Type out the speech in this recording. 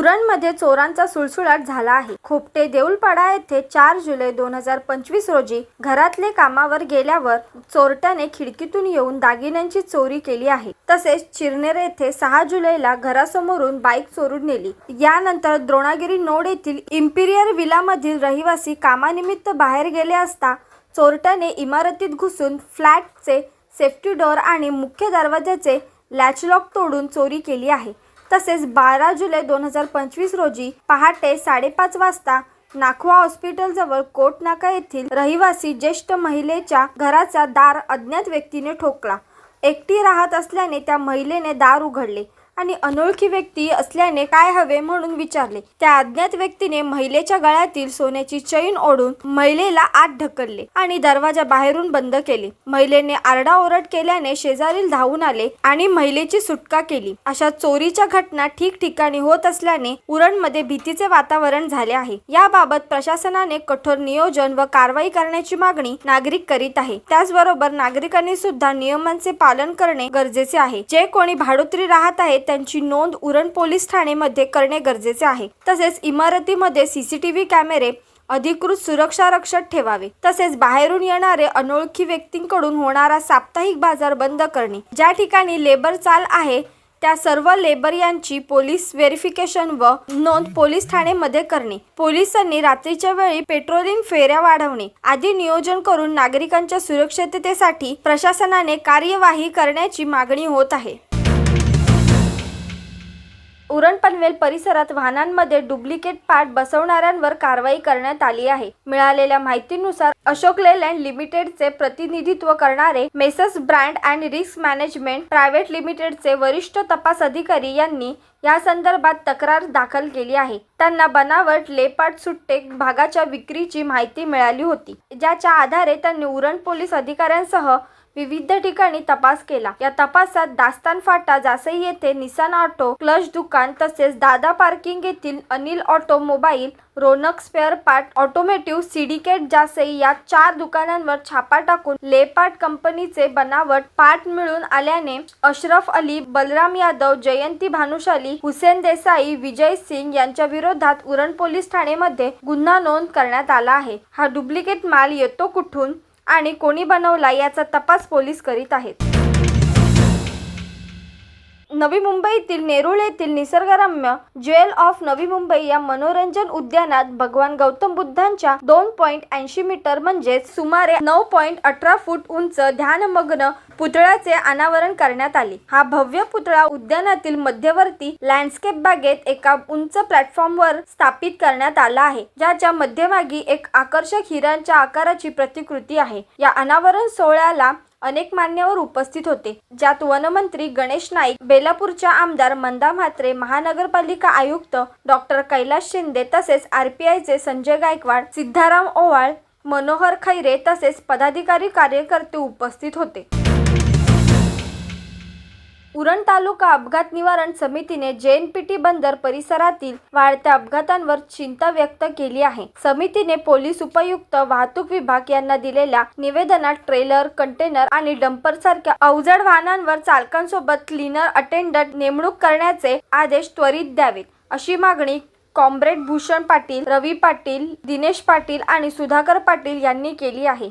मध्ये चोरांचा सुळसुळाट झाला आहे. खोपटे देऊळपाडा येथे चार जुलै दोन हजार पंचवीस रोजी घरातले कामावर गेल्यावर चोरट्याने खिडकीतून येऊन दागिन्यांची चोरी केली आहे. तसेच चिरनेर येथे सहा जुलैला घरासमोरून बाईक चोरून नेली. यानंतर द्रोणागिरी नोड येथील इम्पिरियर विलामधील रहिवासी कामानिमित्त बाहेर गेले असता चोरट्याने इमारतीत घुसून फ्लॅटचे सेफ्टी डोअर आणि मुख्य दरवाजाचे लॅचलॉक तोडून चोरी केली आहे. तसेच बारा जुलै दोन हजार पंचवीस रोजी पहाटे साडेपाच वाजता नाखवा हॉस्पिटल जवळ कोटनाका येथील रहिवासी ज्येष्ठ महिलेच्या घराचा दार अज्ञात व्यक्तीने ठोकला. एकटी राहत असल्याने त्या महिलेने दार उघडले. आणि अनोळखी व्यक्ती असल्याने काय हवे म्हणून विचारले. त्या अज्ञात व्यक्तीने महिलेच्या गळ्यातील सोन्याची चैन ओढून महिलेला आत ढकलले आणि दरवाजा बाहेरून बंद केले. महिलेने आरडाओरड केल्याने शेजारील धावून आले आणि महिलेची सुटका केली. अशा चोरीच्या घटना ठिकठिकाणी होत असल्याने उरणमध्ये भीतीचे वातावरण झाले आहे. याबाबत प्रशासनाने कठोर नियोजन व कारवाई करण्याची मागणी नागरिक करीत आहे. त्याचबरोबर नागरिकांनी सुद्धा नियमांचे पालन करणे गरजेचे आहे. जे कोणी भाडोत्री राहत आहेत त्यांची नोंद उरण पोलीस ठाणेमध्ये करणे गरजेचे आहे. तसेच इमारतीमध्ये सीसीटीव्ही कॅमेरे अधिकृत सुरक्षा रक्षक ठेवावे. तसेच बाहेरून येणारे अनोळखी व्यक्तींकडून होणारा साप्ताहिक बाजार बंद करणे. ज्या ठिकाणी लेबर चाल आहे त्या सर्व लेबर यांची पोलीस व्हेरिफिकेशन व नोंद पोलीस ठाणेमध्ये करणे. पोलिसांनी रात्रीच्या वेळी पेट्रोलिंग फेऱ्या वाढवणे. आदी नियोजन करून नागरिकांच्या सुरक्षिततेसाठी प्रशासनाने कार्यवाही करण्याची मागणी होत आहे. उरण पनवेल परिसरात वाहनांमध्ये डुप्लिकेट पार्ट बसवणाऱ्यांवर कारवाई करण्यात आली आहे. मिळालेल्या माहितीनुसार अशोक लेलँड लिमिटेडचे प्रतिनिधित्व करणारे Messrs brand and risk management private लिमिटेडचे वरिष्ठ तपास अधिकारी यांनी या संदर्भात तक्रार दाखल केली आहे. त्यांना बनावट लेपाट सुट्टे भागाच्या विक्रीची माहिती मिळाली होती. ज्याच्या आधारे त्यांनी उरण पोलीस अधिकाऱ्यांसह विविध ठिकाणी तपास केला. या तपासात दास्तान फाटा जासई येथे निसान ऑटो क्लच दुकान तसेच दादा पार्किंग येथील Anil automobile Ronak spare part automotive syndicate Jasai या चार दुकानांवर छापा टाकून लेपार्ट कंपनीचे बनावट पार्ट मिळून आल्याने अशरफ अली बलराम यादव जयंती भानुशाली हुसेन देसाई विजय सिंग यांच्या विरोधात उरण पोलीस ठाणेमध्ये गुन्हा नोंद करण्यात आला आहे. हा डुप्लिकेट माल येतो कुठून? आणि कोणी बनवला याचा तपास पोलीस करीत आहेत. नवी मुंबईतील नेरुळ येथील निसर्गरम्य ज्वेल ऑफ नवी मुंबई या मनोरंजन उद्यानात भगवान गौतम बुद्धांच्या दोन पॉईंट ऐंशी मीटर म्हणजेच सुमारे नऊ पॉईंट अठरा फूट उंच ध्यानमग्न पुतळ्याचे अनावरण करण्यात आले. हा भव्य पुतळा उद्यानातील मध्यवर्ती लँडस्केप बागेत एका उंच प्लॅटफॉर्मवर स्थापित करण्यात आला आहे ज्याच्या मध्यभागी एक आकर्षक हिरांच्या आकाराची प्रतिकृती आहे. या अनावरण सोहळ्याला अनेक मान्यवर उपस्थित होते. ज्यात वनमंत्री गणेश नाईक बेलापूरच्या आमदार मंदा म्हात्रे महानगरपालिका आयुक्त डॉक्टर कैलास शिंदे तसेच आरपीआयचे संजय गायकवाड सिद्धाराम ओवाळ मनोहर खैरे तसेच पदाधिकारी कार्यकर्ते उपस्थित होते. उरण तालुका अपघात निवारण समितीने जेएनपीटी बंदर परिसरातील वाढत्या अपघातांवर चिंता व्यक्त केली आहे. समितीने पोलीस उपयुक्त वाहतूक विभाग यांना दिलेल्या निवेदनात ट्रेलर कंटेनर आणि डंपर सारख्या अवजड वाहनांवर चालकांसोबत क्लीनर अटेंडंट नेमणूक करण्याचे आदेश त्वरित द्यावेत. अशी मागणी कॉम्रेड भूषण पाटील रवी पाटील दिनेश पाटील आणि सुधाकर पाटील यांनी केली आहे.